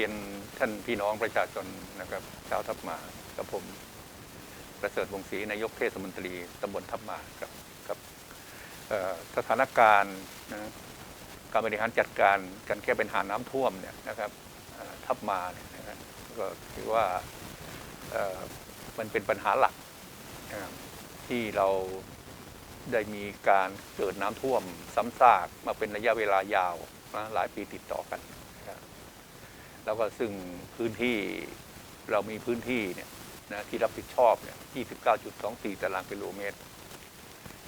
รียนท่านพี่น้องประชาชนนะครับชาวทับมากับผมประเสริฐวงศรีนายกเทศมนตรีตำบลทับมาครับครับสถานการณ์นะการบริหารจัดการการแก้ปัญหาน้ำท่วมเนี่ยนะครับทับมาเนี่ยนะครับก็ถือว่ามันเป็นปัญหาหลักนะที่เราได้มีการเกิดน้ำท่วมซ้ำซากมาเป็นระยะเวลายาวนะหลายปีติดต่อกัน แล้วก็ซึ่งพื้นที่เรามีพื้นที่เนี่ยนะที่รับผิดชอบเนี่ย29.24 ตารางกิโลเมตร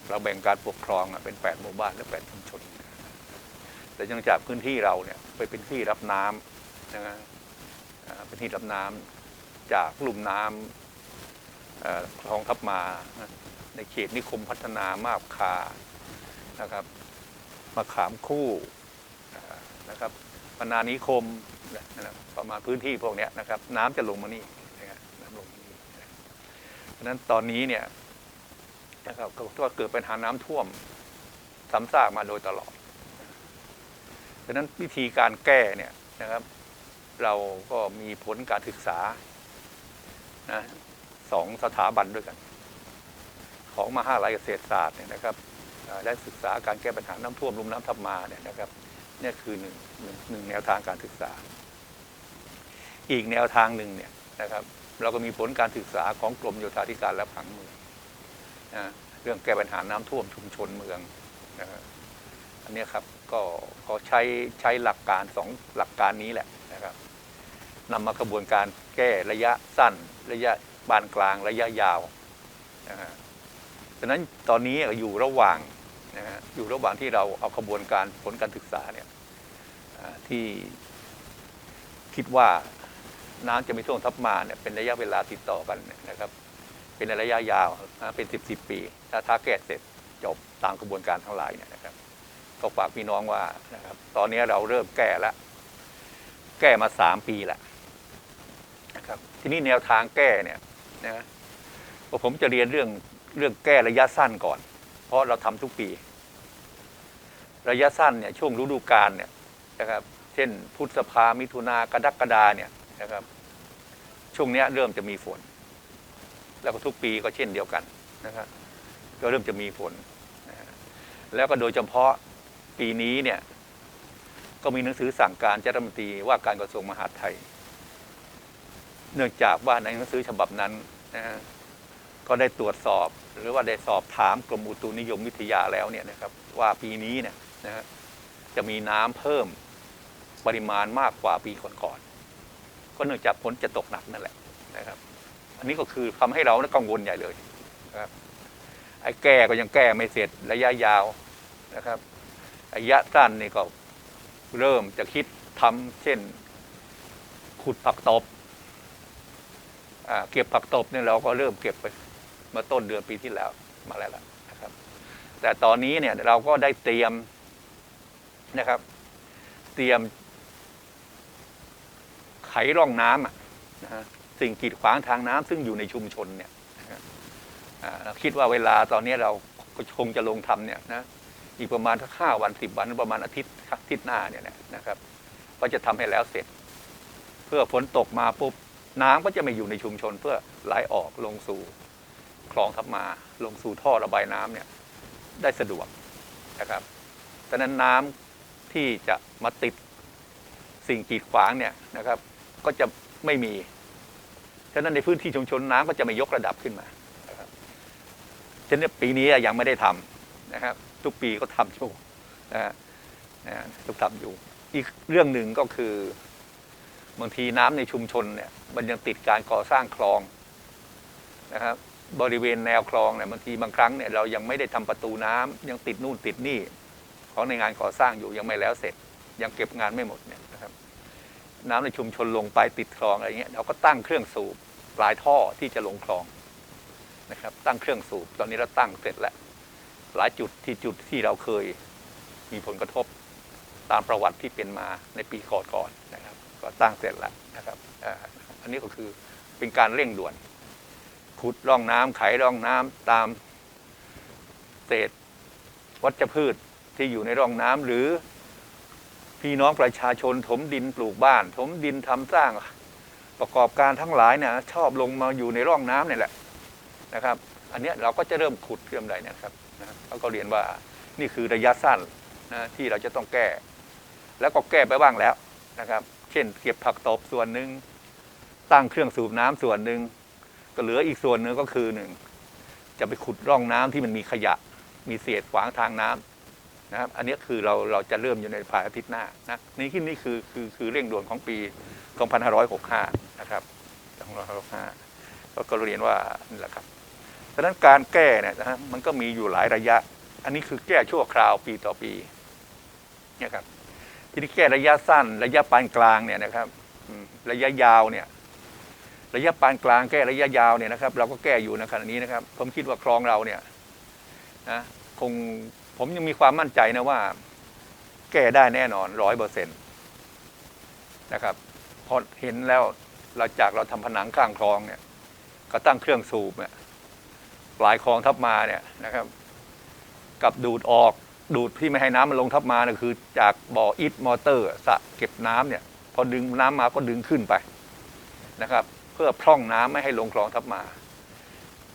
เราแบ่งการปกครองเป็น 8 หมู่บ้านและ8ชุมชน แต่เนื่องจากพื้นที่เราเนี่ยไปเป็นที่รับน้ำนะเป็นที่รับน้ำจากลุ่มน้ำคลองทับมาในเขตนิคมพัฒนามาบคานะครับมาขามคู่นะครับพนานิคม นะครับประมาณพื้นที่พวกนี้นะครับ น้ำจะลงมานี่นะครับน้ำลงมานี่เพราะนั้นตอนนี้เนี่ยนะครับก็เกิดปัญหาน้ำท่วมซ้ำซากมาโดยตลอดเพราะนั้นวิธีการแก้เนี่ยนะครับ เราก็มีผลการศึกษานะสองสถาบันด้วยกัน ของมหาลัยเกษตรศาสตร์เนี่ยนะครับได้ศึกษาการแก้ปัญหาน้ำท่วมลุ่มน้ำทับมาเนี่ยนะครับนี่คือหนึ่งหนึ่งแนวทางการศึกษา อีกแนวทางหนึ่งเนี่ยนะครับเราก็มีผลการศึกษาของกรมโยธาธิการและผังเมืองนะเรื่องแก้ปัญหาน้ำท่วมชุมชนเมืองนะอันนี้ครับก็ก็ใช้ใช้หลักการสองหลักการนี้แหละนะครับนำมากระบวนการแก้ระยะสั้น ระยะปานกลางระยะยาวนะฮะฉะนั้นตอนนี้อยู่ระหว่างนะฮะอยู่ระหว่างที่เราเอากระบวนการผลการศึกษาเนี่ยที่คิดว่า น้ำจะม่ท่วมทับมาเนี่ยเป็นระยะเวลาติดต่อกันนะครับ เป็นระยะยาวนะเป็นสิบสิบปี ถ้าถ้าแก้เสร็จจบตามกระบวนการทั้งหลายเนี่ยนะครับก็ฝากพี่น้องว่านะครับ ตอนนี้เราเริ่มแก้แล้วแก้มาสามปีแล้วนะครับ ทีนี้แนวทางแก้เนี่ยนะผมจะเรียนเรื่องเรื่องแก้ระยะสั้นก่อน เพราะเราทำทุกปี ระยะสั้นเนี่ยช่วงฤดูกาลเนี่ยนะครับ เช่นพฤษภามิถุนากรกฎาเนี่ย นะครับ ช่วงนี้เริ่มจะมีฝน แล้วก็ทุกปีก็เช่นเดียวกันนะครับก็เริ่มจะมีฝน แล้วก็โดยเฉพาะปีนี้เนี่ยก็มีหนังสือสั่งการเจ้าหน้าที่ว่าการกระทรวงมหาดไทย เนื่องจากว่าในหนังสือฉบับนั้นนะก็ได้ตรวจสอบหรือว่าได้สอบถามกรมอุตุนิยมวิทยาแล้วเนี่ยนะครับ ว่าปีนี้เนี่ยนะจะมีน้ำเพิ่มปริมาณมากกว่าปีก่อนๆ ก็เนื่องจากฝนจะตกหนักนั่นแหละนะครับ อันนี้ก็คือทำให้เรากังวลใหญ่เลยนะครับไอ้แก้ก็ยังแก้ไม่เสร็จระยะยาวนะครับระยะสั้นนี่ก็เริ่มจะคิดทำเช่น ขุดผักตบเก็บผักตบเนี่ยเราก็เริ่มเก็บไปเมื่อต้นเดือนปีที่แล้วมาแล้วล่ะนะครับ แต่ตอนนี้เนี่ยเราก็ได้เตรียมนะครับ เตรียม ไขร่องน้ำนะฮะสิ่งกีดขวางทางน้ำซึ่งอยู่ในชุมชนเนี่ยเราคิดว่าเวลาตอนนี้เราคงจะลงทำเนี่ยนะอีกประมาณสักห้าวันสิบวันประมาณอาทิตย์อาทิตย์หน้าเนี่ยนะครับ ก็จะทำให้แล้วเสร็จ เพื่อฝนตกมาปุ๊บน้ำก็จะไม่อยู่ในชุมชน เพื่อไหลออกลงสู่คลองทับมาลงสู่ท่อระบายน้ำเนี่ยได้สะดวกนะครับดังนั้นน้ำที่จะมาติดสิ่งกีดขวางเนี่ยนะครับ ก็จะไม่มี ฉะนั้นในพื้นที่ชุมชนน้ำก็จะไม่ยกระดับขึ้นมาฉะนั้นปีนี้ยังไม่ได้ทำนะครับ ทุกปีก็ทำอยู่นะฮะนะฮะทุกทำอยู่ อีกเรื่องหนึ่งก็คือบางทีน้ำในชุมชนเนี่ย มันยังติดการก่อสร้างคลองนะครับบริเวณแนวคลองเนี่ยบางทีบางครั้งเนี่ยเรายังไม่ได้ทำประตูน้ำยังติดนู่นติดนี่ ของในงานก่อสร้างอยู่ยังไม่แล้วเสร็จ ยังเก็บงานไม่หมดเนี่ย นะครับน้ำในชุมชนลงไปติดคลองอะไรเงี้ยเราก็ตั้งเครื่องสูบปลายท่อที่จะลงคลองนะครับ ตั้งเครื่องสูบตอนนี้เราตั้งเสร็จแล้วหลายจุดที่จุดที่เราเคยมีผลกระทบตามประวัติที่เป็นมาในปีก่อนๆนะครับ ก็ตั้งเสร็จแล้วนะครับอันนี้ก็คือเป็นการเร่งด่วน ขุดร่องน้ำไขร่องน้ำตามเศษวัชพืชที่อยู่ในร่องน้ำหรือ พี่น้องประชาชนถมดินปลูกบ้าน ถมดินทำสร้างประกอบการทั้งหลายเนี่ยชอบลงมาอยู่ในร่องน้ำเนี่ยแหละนะครับ อันนี้เราก็จะเริ่มขุดเรื่มใดเนะครับนะเขาก็เรียนว่านี่คือระยะสั้นนะที่เราจะต้องแก้ แล้วก็แก้ไปบ้างแล้วนะครับ เช่น เก็บผักตบส่วนหนึ่งตั้งเครื่องสูบน้ำส่วนหนึ่งก็เหลืออีกส่วนหนึ่งก็คือหนึ่งจะไปขุดร่องน้ำที่มันมีขยะ มีเศษขวางทางน้ำ นะครับอันนี้คือเราเราจะเริ่มอยู่ในภายอาทิตย์หน้านะนี่ที่นี่คือคือคือเร่งด่วนของปี 2565 นะครับ2565ก็ก็เรียนว่านี่แหละครับดังนั้นการแก้เนี่ยนะมันก็มีอยู่หลายระยะ อันนี้คือแก้ชั่วคราวปีต่อปีเนี่ยครับทีนี้แก้ระยะสั้น ระยะปานกลางเนี่ยนะครับระยะยาวเนี่ยระยะปานกลางแก้ระยะยาวเนี่ยนะครับ เราก็แก้อยู่ในขณะนี้นะครับ ผมคิดว่าคลองเราเนี่ยนะคง ผมยังมีความมั่นใจนะว่า แก้ได้แน่นอนร้อยเปอร์เซ็นต์นะครับพราะเห็นแล้วเราจากเราทำผนังข้างคลองเนี่ย ก็ตั้งเครื่องสูบเนี่ยปลายคลองทับมาเนี่ยนะครับ กับดูดออกดูดที่ไม่ให้น้ำมันลงทับมาเนี่ยคือ จากบ่ออิฐมอเตอร์สะเก็บน้ำเนี่ย พอดึงน้ำมาก็ดึงขึ้นไปนะครับ เพื่อพร่องน้ำไม่ให้ลงคลองทับมา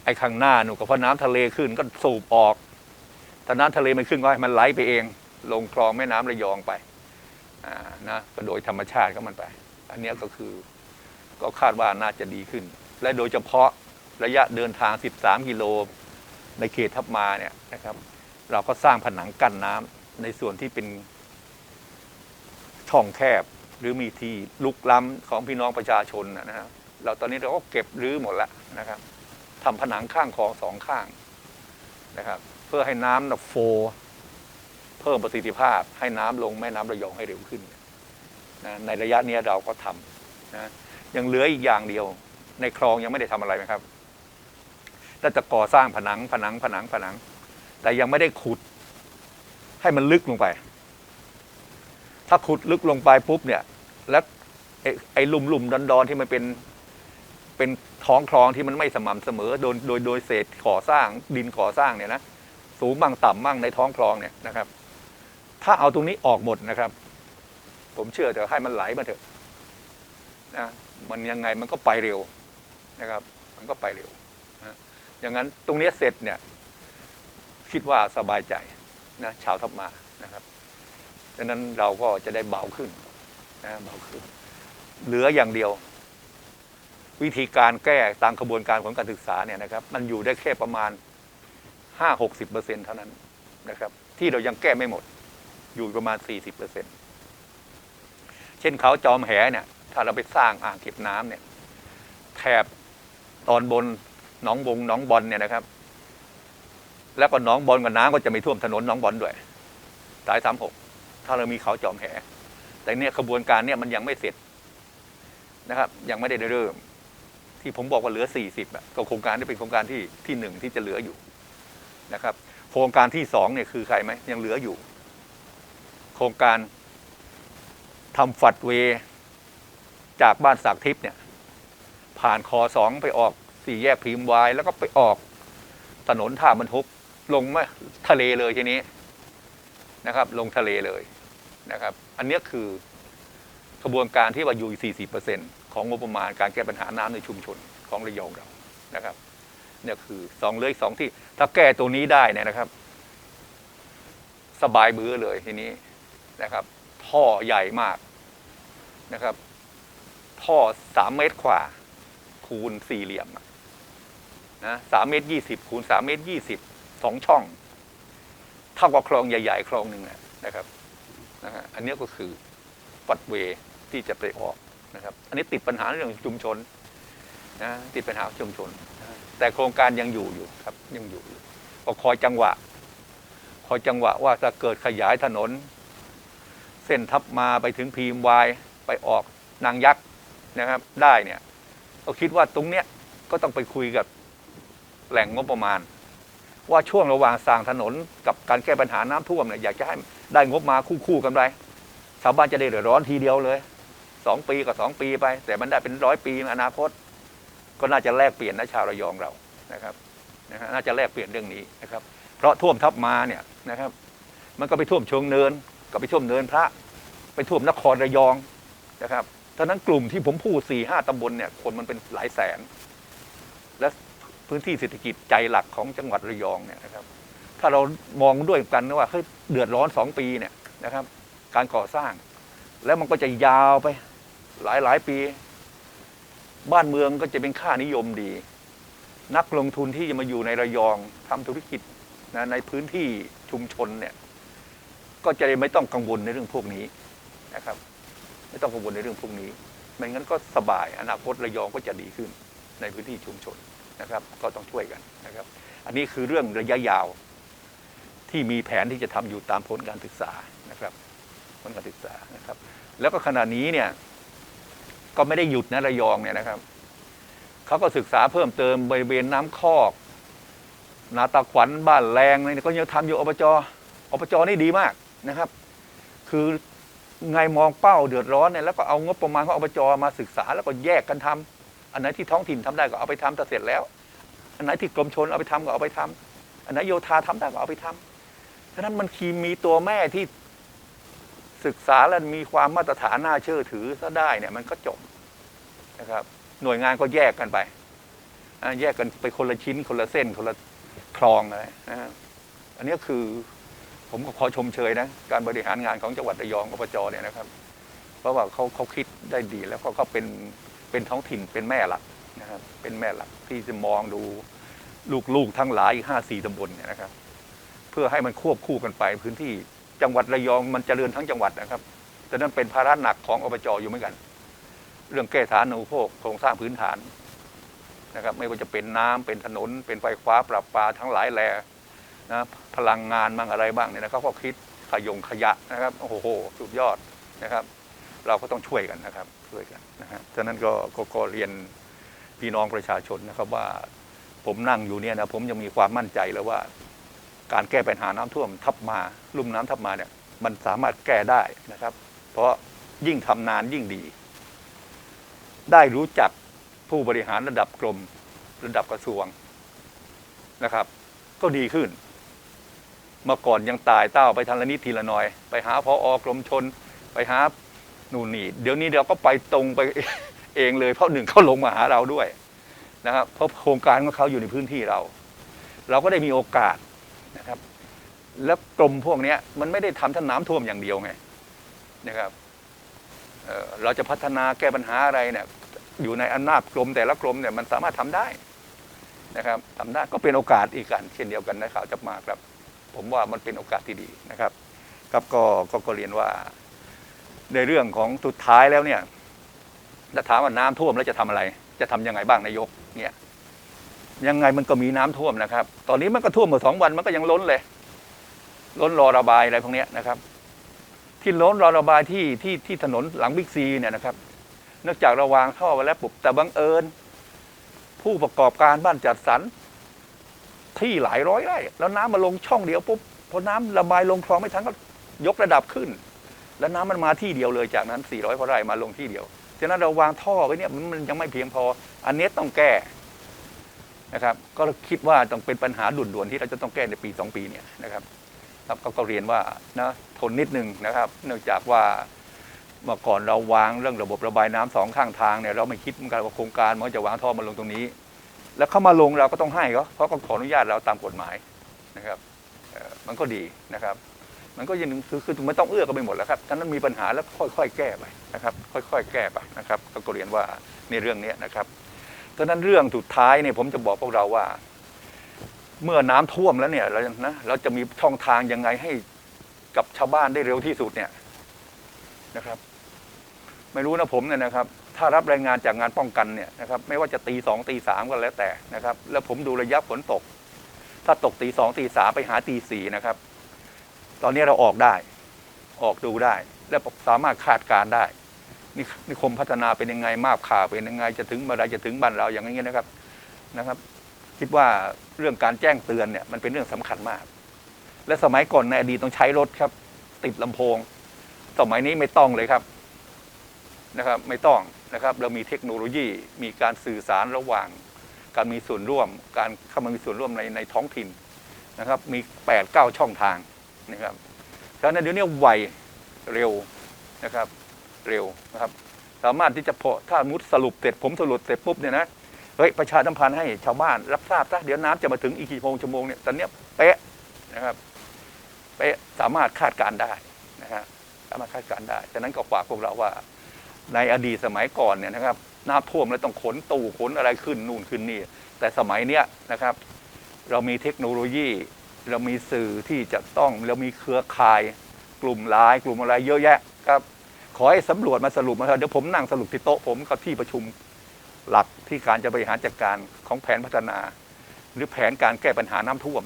ไอ้ข้างหน้าหนูก็พอน้ำทะเลขึ้นก็สูบออก ถ้าน้ำทะเลมันขึ้นก็ให้มันไหลไปเอง ลงคลองแม่น้ำระยองไปนะก็โดยธรรมชาติก็มันไป อันนี้ก็คือก็คาดว่าน่าจะดีขึ้น และโดยเฉพาะระยะเดินทาง 13 กิโลในเขตทับมาเนี่ยนะครับ เราก็สร้างผนังกั้นน้ำในส่วนที่เป็นช่องแคบหรือมีที่ลุกล้ำของพี่น้องประชาชนนะครับเราตอนนี้เราก็เก็บรื้อหมดแล้วนะครับทำผนังข้างคลองสองข้างนะครับ เพื่อให้น้ำนะโฟ เพิ่มประสิทธิภาพ ให้น้ำลงแม่น้ำระยองให้เร็วขึ้นนะในระยะนี้เราก็ทำนะยังเหลืออีกอย่างเดียว ในคลองยังไม่ได้ทำอะไรไหมครับแต่จะก่อสร้างผนังผนังผนังผนัง แต่ยังไม่ได้ขุด ให้มันลึกลงไป ถ้าขุดลึกลงไปปุ๊บเนี่ย แล้วไอ้ลุ่มลุ่มดอนดอนที่มันเป็นเป็นท้องคลองที่มันไม่สม่ำเสมอ โดยโดยโดยเศษก่อสร้างดินก่อสร้างเนี่ยนะ สูงบ้างต่ำบ้างในท้องคลองเนี่ยนะครับ ถ้าเอาตรงนี้ออกหมดนะครับ ผมเชื่อแต่ให้มันไหลมาเถอะนะมันยังไงมันก็ไปเร็วนะครับ มันก็ไปเร็วนะอย่างนั้นตรงนี้เสร็จเนี่ยคิดว่าสบายใจนะชาวทับมานะครับดังนั้นเราก็จะได้เบาขึ้นนะเบาขึ้น เหลืออย่างเดียว วิธีการแก้ตามกระบวนการของการศึกษาเนี่ยนะครับ มันอยู่ได้แค่ประมาณ ห้าหกสิบเปอร์เซ็นเท่านั้นนะครับ ที่เรายังแก้ไม่หมดอยู่ประมาณสี่สิบเปอร์เซ็นเช่นเขาจอมแหเนี่ย ถ้าเราไปสร้างอ่างเก็บน้ำเนี่ย แถบตอนบนหนองบงหนองบอลเนี่ยนะครับ แล้วก็หนองบอลกับน้ำก็จะไม่ท่วมถนนหนองบอลด้วยสายสามหกถ้าเรามีเขาจอมแห แต่เนี่ยขบวนการเนี่ยมันยังไม่เสร็จนะครับ ยังไม่ได้เริ่ม ที่ผมบอกว่าเหลือสี่สิบอะก็โครงการที่เป็นโครงการที่ที่หนึ่งที่จะเหลืออยู่ นะครับ โครงการที่สองเนี่ยคือใครไหมยังเหลืออยู่ โครงการทำฝัดเวจากบ้านสากทิพย์เนี่ย ผ่านคอสองไปออกสี่แยกพิมพ์วายแล้วก็ไปออกถนนท่าบรรทุกลงมาทะเลเลยทีนี้นะครับ ลงทะเลเลยนะครับ อันนี้คือกระบวนการที่ว่าอยู่ 40%ของงบประมาณการแก้ปัญหาน้ำในชุมชนของระยองเรานะครับ เนี่ยคือสองเลยสองที่ ถ้าแก้ตัวนี้ได้เนี่ยนะครับ สบายเบื้อเลยทีนี้นะครับ ท่อใหญ่มากนะครับ ท่อสามเมตรกว่าคูณสี่เหลี่ยมนะสามเมตรยี่สิบคูณสามเมตรยี่สิบสองช่อง เท่ากับคลองใหญ่ ๆ คลองหนึ่งอะนะครับนะฮะอันนี้ก็คือปัดเวที่จะไปออกนะครับ อันนี้ติดปัญหาเรื่องชุมชนนะติดปัญหาชุมชน แต่โครงการยังอยู่อยู่ครับยังอยู่อยู่ก็คอยจังหวะ คอยจังหวะว่าจะเกิดขยายถนน เส้นทับมาไปถึงพีมวายไปออกนางยักษ์นะครับ ได้เนี่ยก็คิดว่าตรงเนี้ยก็ต้องไปคุยกับแหล่งงบประมาณ ว่าช่วงระหว่างสร้างถนนกับการแก้ปัญหาน้ำท่วมเนี่ยอยากจะให้ได้งบมาคู่ๆกันไปชาวบ้านจะได้เดือดร้อนทีเดียวเลยสองปีกับสองปีไป แต่มันได้เป็นร้อยปีอนาคต ก็น่าจะแลกเปลี่ยนนะชาวระยองเรานะครับนะฮะน่าจะแลกเปลี่ยนเรื่องนี้นะครับ เพราะท่วมทับมาเนี่ยนะครับ มันก็ไปท่วมเชิงเนิน ก็ไปท่วมเนินพระ ไปท่วมนครระยองนะครับท่านั้นกลุ่มที่ผมพูดสี่ห้าตำบลเนี่ยคนมันเป็นหลายแสน และพื้นที่เศรษฐกิจใจหลักของจังหวัดระยองเนี่ยนะครับ ถ้าเรามองด้วยกันนะว่าเฮ้ยเดือดร้อนสองปีเนี่ยนะครับ การก่อสร้าง แล้วมันก็จะยาวไปหลายหลายปี บ้านเมืองก็จะเป็นค่านิยมดี นักลงทุนที่จะมาอยู่ในระยองทำธุรกิจนะในพื้นที่ชุมชนเนี่ยก็จะไม่ต้องกังวลในเรื่องพวกนี้นะครับ ไม่ต้องกังวลในเรื่องพวกนี้ไม่งั้นก็สบายอนาคตระยองก็จะดีขึ้นในพื้นที่ชุมชนนะครับ ก็ต้องช่วยกันนะครับ อันนี้คือเรื่องระยะยาวที่มีแผนที่จะทำอยู่ตามผลการศึกษานะครับ ผลการศึกษานะครับ แล้วก็ขณะนี้เนี่ย ก็ไม่ได้หยุดนะระยองเนี่ยนะครับเขาก็ศึกษาเพิ่มเติมบริเวณน้ำคอกนาตาขวัญบ้านแรงอะไรเนี่ยก็ยังทำอยู่อบจอบจนี่ดีมากนะครับ คือไงมองเป้าเดือดร้อนเนี่ยแล้วก็เอางบประมาณของอบจมาศึกษาแล้วก็แยกกันทำอันไหนที่ท้องถิ่นทำได้ก็เอาไปทำแต่เสร็จแล้ว อันไหนที่กรมชนเอาไปทำก็เอาไปทำอันไหนโยธาทำได้ก็เอาไปทำฉะนั้นมันคีมีตัวแม่ที่ศึกษาและมีความมาตรฐานน่าเชื่อถือซะได้เนี่ยมันก็จบ นะครับหน่วยงานก็แยกกันไป แยกกันไปคนละชิ้น คนละเส้น คนละคลองอะไรนะฮะอันนี้คือผมก็ขอชมเชยนะการบริหารงานของจังหวัดระยองอบจเนี่ยนะครับ เพราะว่าเขาเขาคิดได้ดีแล้วเขาเขาเป็นเป็นท้องถิ่นเป็นแม่หลักนะครับเป็นแม่หลักที่จะมองดูลูกๆทั้งหลายห้าสี่ตำบลเนี่ยนะครับ เพื่อให้มันควบคู่กันไปพื้นที่จังหวัดระยองมันเจริญทั้งจังหวัดนะครับแต่นั้นเป็นภาระหนักของอบจอยู่เหมือนกัน เรื่องแก้ฐานอุปโภคโครงสร้างพื้นฐานนะครับไม่ว่าจะเป็นน้ำเป็นถนน เป็นไฟฟ้าประปาทั้งหลายแหล่นะพลังงานบ้างอะไรบ้างเนี่ยนะครับก็คิดขยงขยะนะครับโอ้โหสุดยอดนะครับ เราก็ต้องช่วยกันนะครับช่วยกันนะฮะฉะนั้นก็ก็ก็เรียนพี่น้องประชาชนนะครับว่าผมนั่งอยู่เนี่ยนะผมยังมีความมั่นใจแล้วว่า การแก้ปัญหาน้ำท่วมทับมาลุ่มน้ำทับมาเนี่ยมันสามารถแก้ได้นะครับ เพราะยิ่งทำนานยิ่งดี ได้รู้จักผู้บริหารระดับกรมระดับกระทรวงนะครับ ก็ดีขึ้น เมื่อก่อนยังตายเต้าไปทันละนิดทีละหน่อย ไปหาพออกรมชน ไปหานู่นนี่ เดี๋ยวนี้เดี๋ยวก็ไปตรงไปเองเลยเพราะหนึ่งเขาลงมาหาเราด้วยนะครับเพราะโครงการของเขาอยู่ในพื้นที่เรา เราก็ได้มีโอกาสนะครับ แล้วกรมพวกนี้มันไม่ได้ทำท่าน้ำท่วมอย่างเดียวไงนะครับ เราจะพัฒนาแก้ปัญหาอะไรเนี่ยอยู่ในอำนาจกรมแต่ละกรมเนี่ยมันสามารถทำได้นะครับทำได้ก็เป็นโอกาสอีกกันเช่นเดียวกันนะข่าวจะมาครับ ผมว่ามันเป็นโอกาสที่ดีนะครับ ครับก็ก็ก็เรียนว่า ในเรื่องของสุดท้ายแล้วเนี่ยถ้าถามว่าน้ำท่วมแล้วจะทำอะไร จะทำยังไงบ้างนายกเนี่ยยังไงมันก็มีน้ำท่วมนะครับ ตอนนี้มันก็ท่วมมาสองวันมันก็ยังล้นเลย ล้นรอระบายอะไรพวกนี้นะครับ ที่ล้นรอระบายที่ที่ที่ถนนหลังบิ๊กซีเนี่ยนะครับเนื่องจากระวางท่อไว้แล้วปุ๊บแต่บังเอิญ ผู้ประกอบการบ้านจัดสรรที่หลายร้อยไร่แล้วน้ำมาลงช่องเดียวปุ๊บพอน้ำระบายลงคลองไม่ทันก็ยกระดับขึ้น แล้วน้ำมันมาที่เดียวเลยจากนั้น 400กว่าไร่มาลงที่เดียวฉะนั้นเราวางท่อไว้เนี่ยมันยังไม่เพียงพอ อันนี้ต้องแก้นะครับ ก็คิดว่าต้องเป็นปัญหาด่วนๆที่เราจะต้องแก้ในปีสองปีเนี่ยนะครับครับก็ก็เรียนว่านะ ทนนิดนึงนะครับ เนื่องจากว่าเมื่อก่อนเราวางเรื่องระบบระบายน้ำสองข้างทางเนี่ยเราไม่คิดเหมือนกันว่าโครงการมันจะวางท่อมาลงตรงนี้ แล้วเข้ามาลงเราก็ต้องให้เขาเพราะก็ขออนุญาตเราตามกฎหมายนะครับมันก็ดีนะครับ มันก็ยังคือคือมันต้องเอื้อกันไปหมดแล้วครับฉะนั้นมีปัญหาแล้วค่อยๆ แก้ไปนะครับ ค่อย ๆ แก้ไปนะครับก็เรียนว่าในเรื่องนี้นะครับฉะนั้นเรื่องสุดท้ายเนี่ยผมจะบอกพวกเราว่า เมื่อน้ำท่วมแล้วเนี่ยเรานะเราจะมีช่องทางยังไงให้ กับชาวบ้านได้เร็วที่สุดเนี่ยนะครับ ไม่รู้นะผมเนี่ยนะครับ ถ้ารับรายงานจากงานป้องกันเนี่ยนะครับ ไม่ว่าจะตีสองตีสามก็แล้วแต่นะครับ แล้วผมดูระยะฝนตก ถ้าตกตีสองตีสามไปหาตีสี่นะครับ ตอนนี้เราออกได้ ออกดูได้ และสามารถคาดการณ์ได้นี่นิคมพัฒนาเป็นยังไงมาบข่าวเป็นยังไง จะถึงเมื่อไรจะถึงบ้านเราอย่างนี้นะครับนะครับ คิดว่าเรื่องการแจ้งเตือนเนี่ยมันเป็นเรื่องสำคัญมาก และสมัยก่อนในอดีตต้องใช้รถครับ ติดลำโพง สมัยนี้ไม่ต้องเลยครับนะครับไม่ต้องนะครับเรามีเทคโนโลยีมีการสื่อสารระหว่าง การมีส่วนร่วม การเข้ามามีส่วนร่วมในในท้องถิ่นนะครับมีแปดเก้าช่องทางนะครับฉะนั้นเดี๋ยวนี้ไวเร็วนะครับเร็วนะครับสามารถที่จะพอถ้ามุดสรุปเสร็จผมสรุปเสร็จปุ๊บเนี่ยนะเฮ้ยประชาสัมพันธ์ให้ชาวบ้านรับทราบซะเดี๋ยวน้ำจะมาถึงอีกกี่โมงชั่วโมงเนี่ยตอนเนี้ยเป๊ะนะครับ เป๊ะสามารถคาดการได้นะฮะสามารถคาดการได้ฉะนั้นก็ฝากพวกเราว่าในอดีตสมัยก่อนเนี่ยนะครับน้ำท่วมแล้วต้องขนตู้ขนอะไรขึ้นนู่นขึ้นนี่ แต่สมัยเนี้ยนะครับ เรามีเทคโนโลยี เรามีสื่อที่จะต้องเรามีเครือข่ายกลุ่มไลน์กลุ่มอะไรเยอะแยะครับ ขอให้สำรวจมาสรุปมาเถอะเดี๋ยวผมนั่งสรุปที่โต๊ะผมกับที่ประชุมหลักที่การจะบริหารจัดการของแผนพัฒนา หรือแผนการแก้ปัญหาน้ำท่วม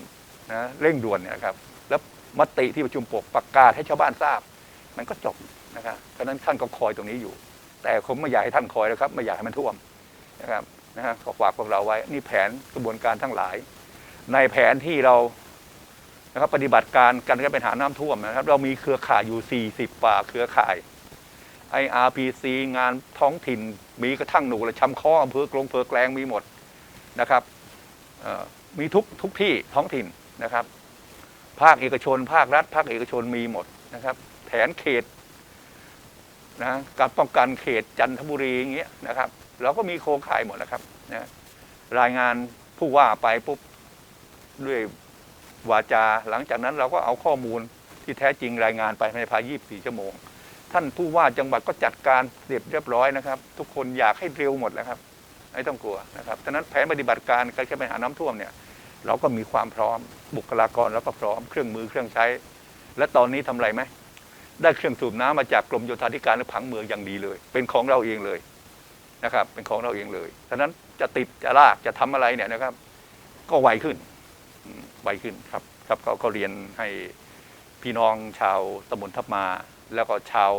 นะเร่งด่วนเนี่ยครับ มติที่ประชุมปกประกาศให้ชาวบ้านทราบ มันก็จบนะครับเพราะนั้นท่านก็คอยตรงนี้อยู่ แต่ผมไม่อยากให้ท่านคอยนะครับ ไม่อยากให้มันท่วมนะครับนะฮะก็ฝากพวกเราไว้ นี่แผนกระบวนการทั้งหลาย ในแผนที่เรานะครับปฏิบัติการการแก้ปัญหาน้ำท่วมนะครับ เรามีเครือข่ายอยู่ 40ป่าเครือข่าย IRPC งานท้องถิ่น มีกระทั่งหนูและชำข้ออำเภอกลงเภอแกลงมีหมดนะครับมีทุกทุกที่ท้องถิ่นนะครับ ภาคเอกชน ภาครัฐ ภาคเอกชนมีหมดนะครับ แผนเขตนะการป้องกันเขตจันทบุรีอย่างเงี้ยนะครับ เราก็มีโครงข่ายหมดนะครับนะรายงานผู้ว่าไปปุ๊บด้วยวาจา หลังจากนั้นเราก็เอาข้อมูลที่แท้จริงรายงานไปในภาย24 ชั่วโมง ท่านผู้ว่าจังหวัดก็จัดการเรียบเรียบร้อยนะครับ ทุกคนอยากให้เร็วหมดนะครับ ไม่ต้องกลัวนะครับฉะนั้นแผนปฏิบัติการการแก้ปัญหาน้ำท่วมเนี่ย เราก็มีความพร้อม บุคลากรแล้วก็พร้อมเครื่องมือเครื่องใช้ และตอนนี้ทำอะไรไหมได้เครื่องสูบน้ำมาจากกรมโยธาธิการและผังเมืองอย่างดีเลย เป็นของเราเองเลยนะครับ เป็นของเราเองเลยฉะนั้นจะติดจะลากจะทำอะไรเนี่ยนะครับ ก็ไวขึ้นไวขึ้นครับครับก็ก็เรียนให้พี่น้องชาวตำบลทับมา แล้วก็ชาว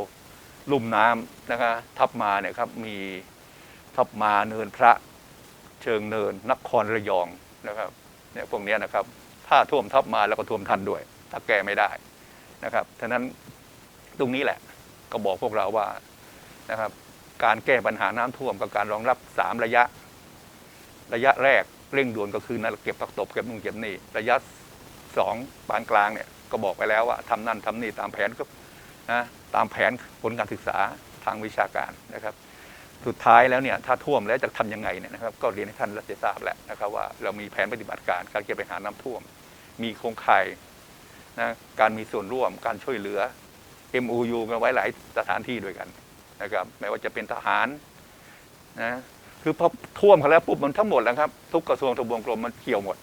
ลุ่มน้ำนะครับทับมาเนี่ยครับมีทับมาเนินพระ เชิงเนินนครระยองนะครับ เนี่ยพวกนี้นะครับ ถ้าท่วมทับมาแล้วก็ท่วมทันด้วย ถ้าแก้ไม่ได้นะครับฉะนั้นตรงนี้แหละก็บอกพวกเราว่านะครับ การแก้ปัญหาน้ำท่วมกับการรองรับสามระยะ ระยะแรกเร่งด่วนก็คือนั่นเก็บผักตบเก็บนู่นเก็บนี่ระยะสองปานกลางเนี่ยก็บอกไปแล้วว่าทำนั่นทำนี่ตามแผนก็นะตามแผนผลการศึกษาทางวิชาการนะครับ สุดท้ายแล้วเนี่ยถ้าท่วมแล้วจะทำยังไงเนี่ยนะครับก็เรียนให้ท่านรับทราบแล้วนะครับว่าเรามีแผนปฏิบัติการการแก้ปัญหาน้ำท่วม มีโครงข่ายนะการมีส่วนร่วมการช่วยเหลือ MOU กันไว้หลายสถานที่ด้วยกันนะครับไม่ว่าจะเป็นทหารนะคือพอท่วมเขาแล้วปุ๊บมันทั้งหมดแล้วครับ ทุกกระทรวงทบวงกรมมันเกี่ยวหมด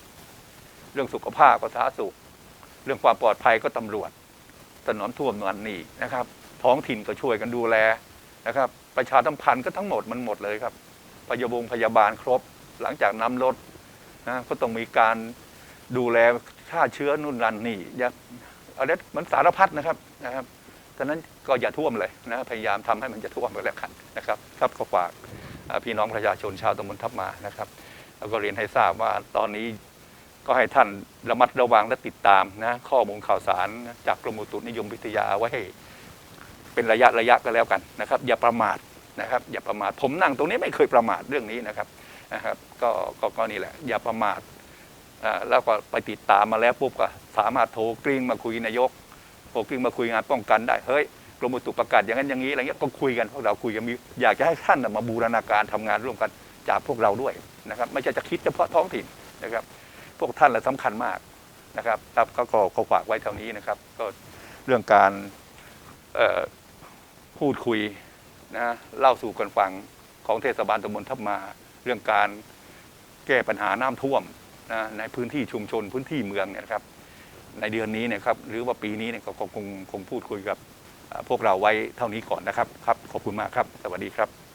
เรื่องสุขภาพก็สาธารณสุข เรื่องความปลอดภัยก็ตำรวจถนอมท่วมนวนนี่นะครับ ท้องถิ่นก็ช่วยกันดูแลนะครับ ประชาสัมพันธ์ก็ทั้งหมดมันหมดเลยครับพยาบงพยาบาลครบ หลังจากนำรถนะก็ต้องมีการดูแลฆ่าเชื้อนู่นนั่นนี่อย่าอะไรมันสารพัดนะครับนะครับฉะนั้นก็อย่าท่วมเลยนะพยายามทำให้มันจะท่วมไปแล้วกันนะครับครับก็ฝากพี่น้องประชาชนชาวตำบลทับมานะครับแล้วก็เรียนให้ทราบว่าตอนนี้ก็ให้ท่านระมัดระวังและติดตามนะข้อมูลข่าวสารจากกรมอุตุนิยมวิทยาไว้ให้เป็นระยะระยะก็แล้วกันนะครับ อย่าประมาท นะครับอย่าประมาทผมนั่งตรงนี้ไม่เคยประมาทเรื่องนี้นะครับนะครับก็ก็ก็นี่แหละ อย่าประมาทแล้วก็ไปติดตามมาแล้วปุ๊บก็สามารถโทรกริ้งมาคุยนายกโทรกริ้งมาคุยงานป้องกันได้เฮ้ยกรมอุตุประกาศอย่างนั้นอย่างนี้อะไรเงี้ยก็คุยกันพวกเราคุยกันมีอยากจะให้ท่านมาบูรณาการทำงานร่วมกันจากพวกเราด้วยนะครับ ไม่ใช่จะคิดเฉพาะท้องถิ่นนะครับ พวกท่านแหละสำคัญมากนะครับครับก็ก็ฝากไว้เท่านี้นะครับ ก็เรื่องการพูดคุย นะเล่าสู่กันฟังของเทศบาลตำบลทับมา เรื่องการแก้ปัญหาน้ำท่วมนะในพื้นที่ชุมชนพื้นที่เมืองเนี่ยครับ ในเดือนนี้เนะครับหรือว่าปีนี้เนี่ยก็คงคงคงพูดคุยกับพวกเราไว้เท่านี้ก่อนนะครับครับ ขอบคุณมากครับ สวัสดีครับ